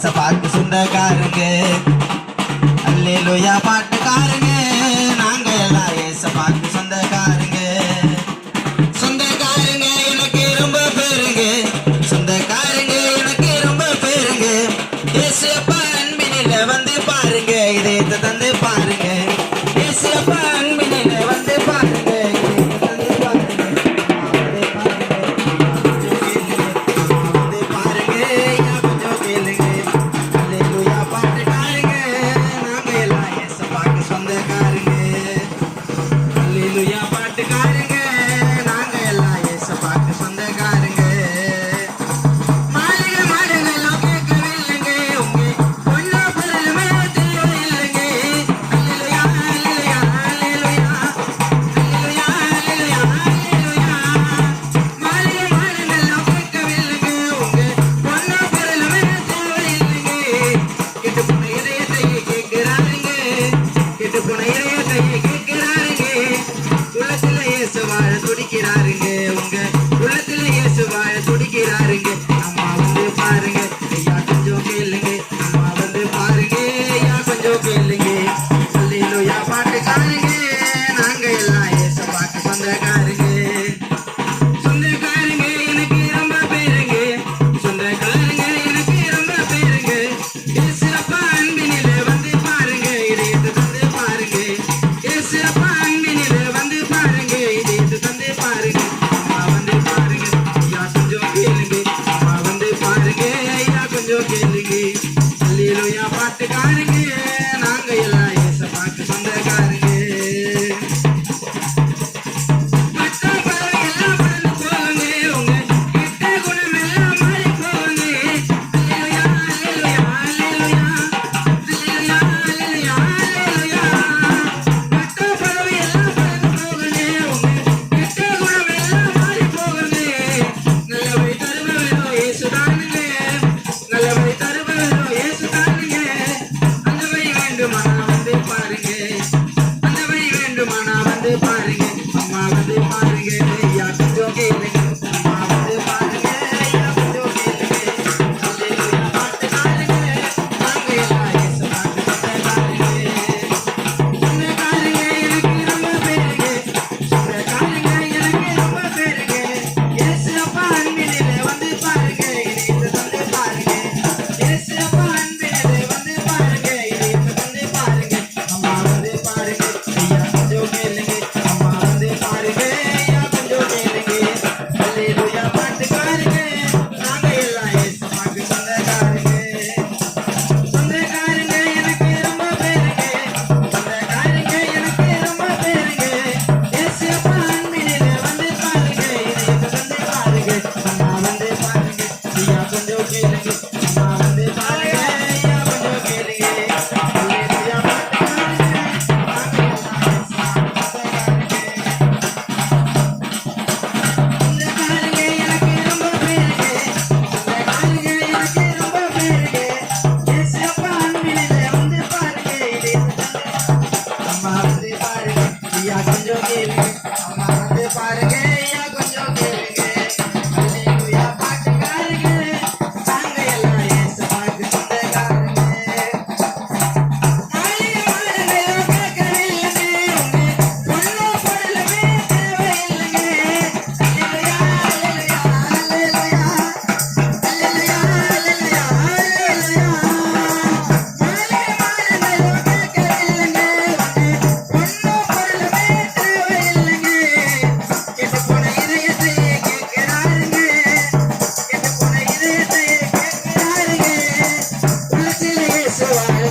பாட்டுக்காரங்க நாங்க எல்லாம் ஏசப்பாக்கு சொந்தக்காரங்க. அல்லேலூயா பாட்டுக்காரங்க.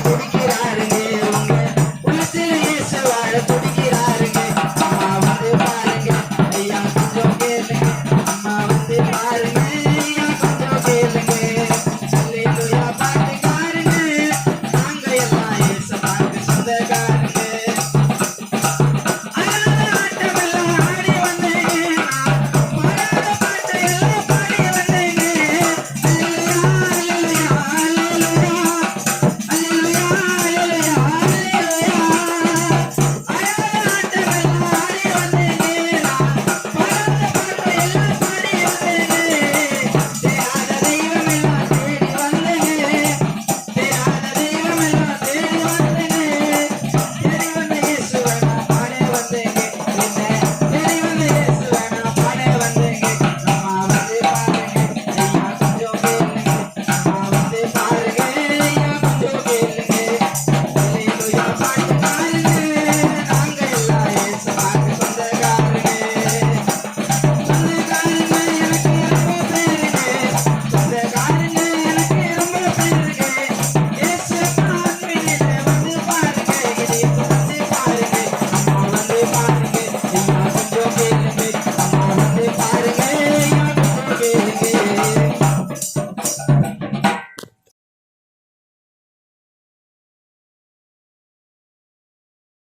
Música